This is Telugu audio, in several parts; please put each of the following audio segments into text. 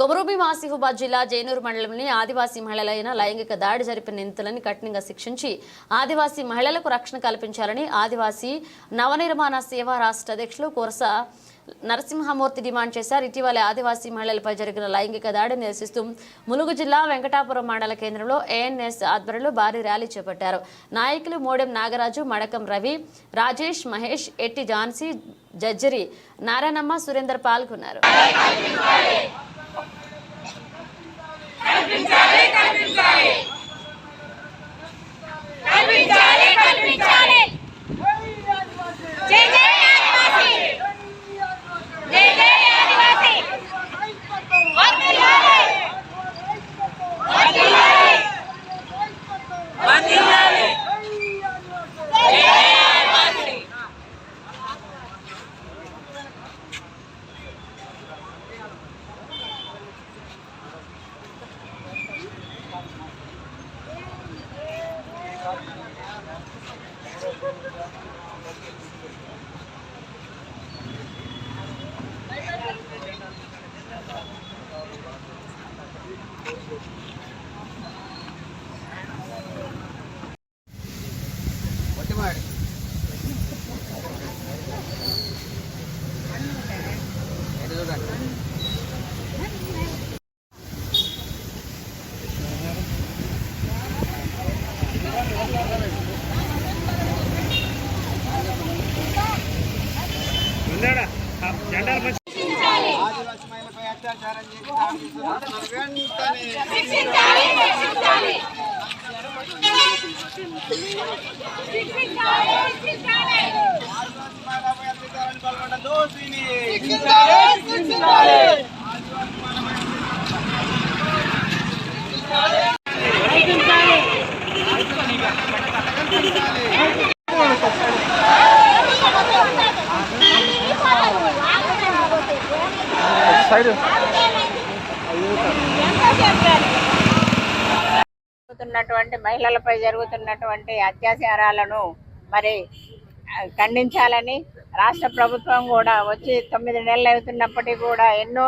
కొమరూబి ఆసిఫాబాద్ జిల్లా జైనూరు మండలంలోని ఆదివాసీ మహిళలైన లైంగిక దాడి జరిపిన నిందితులని కఠినంగా శిక్షించి ఆదివాసీ మహిళలకు రక్షణ కల్పించాలని ఆదివాసీ నవనిర్మాణ సేవా రాష్ట్ర అధ్యక్షులు కొరస నరసింహమూర్తి డిమాండ్ చేశారు. ఇటీవల ఆదివాసీ మహిళలపై జరిగిన లైంగిక దాడిని నిరసిస్తూ ములుగు జిల్లా వెంకటాపురం మండల కేంద్రంలో ఏఎన్ఎస్ ఆధ్వర్యంలో భారీ ర్యాలీ చేపట్టారు. నాయకులు మోడెం నాగరాజు మడకం రవి రాజేష్ మహేష్ ఎట్టి జాన్సీ జజ్జరి నారాయణమ్మ సురేందర్ పాల్గొన్నారు. జై జై ఆదివాసి జరుగుతున్నటువంటి మహిళలపై జరుగుతున్నటువంటి అత్యాచారాలను మరి ఖండించాలని రాష్ట్ర ప్రభుత్వం కూడా వచ్చి తొమ్మిది నెలలు అవుతున్నప్పటికీ కూడా ఎన్నో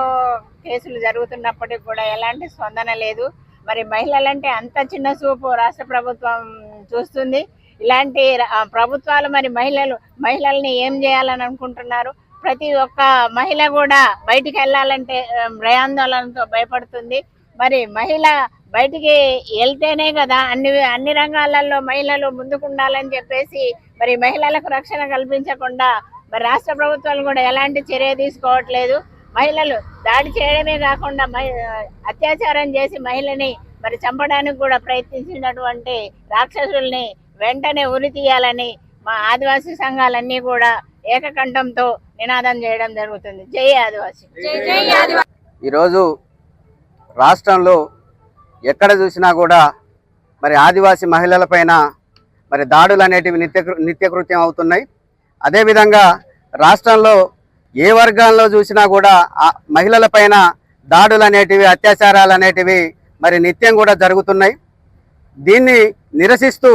కేసులు జరుగుతున్నప్పటికీ కూడా ఎలాంటి స్పందన లేదు. మరి మహిళలంటే అంత చిన్న చూపు రాష్ట్ర ప్రభుత్వం చూస్తుంది. ఇలాంటి ప్రభుత్వాలు మరి మహిళలు మహిళల్ని ఏం చేయాలని అనుకుంటున్నారు? ప్రతి ఒక్క మహిళ కూడా బయటికి వెళ్ళాలంటే భయాందోళనతో భయపడుతుంది. మరి మహిళ బయటికి వెళ్తేనే కదా అన్ని అన్ని రంగాలలో మహిళలు ముందుకు ఉండాలని చెప్పేసి మరి మహిళలకు రక్షణ కల్పించకుండా మరి రాష్ట్ర ప్రభుత్వాలు కూడా ఎలాంటి చర్య తీసుకోవట్లేదు. మహిళలు దాడి చేయడమే కాకుండా మహి- అత్యాచారం చేసి మహిళని మరి చంపడానికి కూడా ప్రయత్నించినటువంటి రాక్షసుల్ని వెంటనే ఉరి తీయాలని మా ఆదివాసీ సంఘాలన్నీ కూడా ఏకకంఠంతో నినాదం చేయడం జరుగుతుంది. జై ఆదివాసీ. జై ఆదివాసి. ఈరోజు రాష్ట్రంలో ఎక్కడ చూసినా కూడా మరి ఆదివాసీ మహిళలపైన మరి దాడులు అనేటివి నిత్య నిత్యకృత్యం అవుతున్నాయి. అదేవిధంగా రాష్ట్రంలో ఏ వర్గాల్లో చూసినా కూడా ఆ మహిళలపైన దాడులు అనేటివి అత్యాచారాలు అనేటివి మరి నిత్యం కూడా జరుగుతున్నాయి. దీన్ని నిరసిస్తూ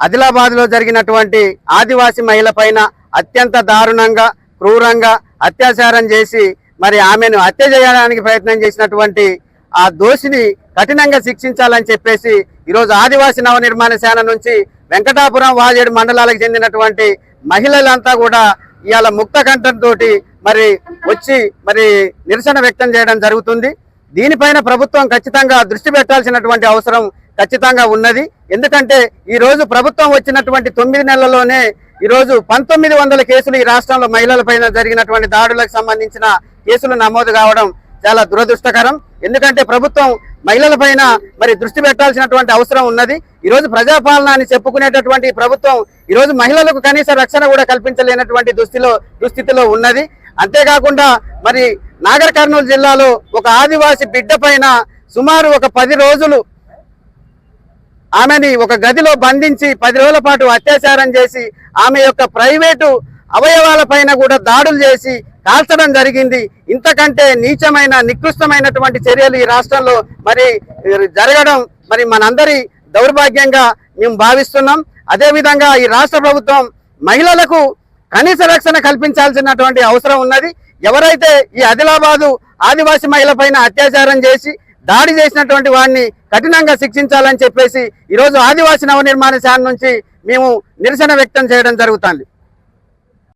ఆదిలాబాద్లో జరిగినటువంటి ఆదివాసీ మహిళ పైన అత్యంత దారుణంగా క్రూరంగా అత్యాచారం చేసి మరి ఆమెను హత్య చేయడానికి ప్రయత్నం చేసినటువంటి ఆ దోషిని కఠినంగా శిక్షించాలని చెప్పేసి ఈరోజు ఆదివాసీ నవనిర్మాణ శాన నుంచి వెంకటాపురం వాజేడు మండలాలకు చెందినటువంటి మహిళలంతా కూడా ఇవాళ ముక్త కంఠంతో మరి వచ్చి మరి నిరసన వ్యక్తం చేయడం జరుగుతుంది. దీనిపైన ప్రభుత్వం ఖచ్చితంగా దృష్టి పెట్టాల్సినటువంటి అవసరం ఖచ్చితంగా ఉన్నది. ఎందుకంటే ఈరోజు ప్రభుత్వం వచ్చినటువంటి తొమ్మిది నెలల్లోనే ఈ రోజు పంతొమ్మిది వందల కేసులు ఈ రాష్ట్రంలో మహిళలపైన జరిగినటువంటి దాడులకు సంబంధించిన కేసులు నమోదు కావడం చాలా దురదృష్టకరం. ఎందుకంటే ప్రభుత్వం మహిళల పైన మరి దృష్టి పెట్టాల్సినటువంటి అవసరం ఉన్నది. ఈరోజు ప్రజాపాలన అని చెప్పుకునేటటువంటి ప్రభుత్వం ఈరోజు మహిళలకు కనీస రక్షణ కూడా కల్పించలేనటువంటి దుస్థితిలో దుస్థితిలో ఉన్నది. అంతేకాకుండా మరి నాగర్ కర్నూలు జిల్లాలో ఒక ఆదివాసి బిడ్డ పైన సుమారు ఒక పది రోజులు ఆమెని ఒక గదిలో బంధించి పది రోజుల పాటు అత్యాచారం చేసి ఆమె యొక్క ప్రైవేటు అవయవాల పైన కూడా దాడులు చేసి కాల్చడం జరిగింది. ఇంతకంటే నీచమైన నికృష్టమైనటువంటి చర్యలు ఈ రాష్ట్రంలో మరి జరగడం మరి మనందరి దౌర్భాగ్యంగా మేము భావిస్తున్నాం. అదేవిధంగా ఈ రాష్ట్ర ప్రభుత్వం మహిళలకు కనీస రక్షణ కల్పించాల్సినటువంటి అవసరం ఉన్నది. ఎవరైతే ఈ ఆదిలాబాదు ఆదివాసీ మహిళ అత్యాచారం చేసి దాడి చేసినటువంటి వాడిని కఠినంగా శిక్షించాలని చెప్పేసి ఈరోజు ఆదివాసీ నవనిర్మాణ శాఖ నుంచి మేము నిరసన వ్యక్తం చేయడం జరుగుతుంది.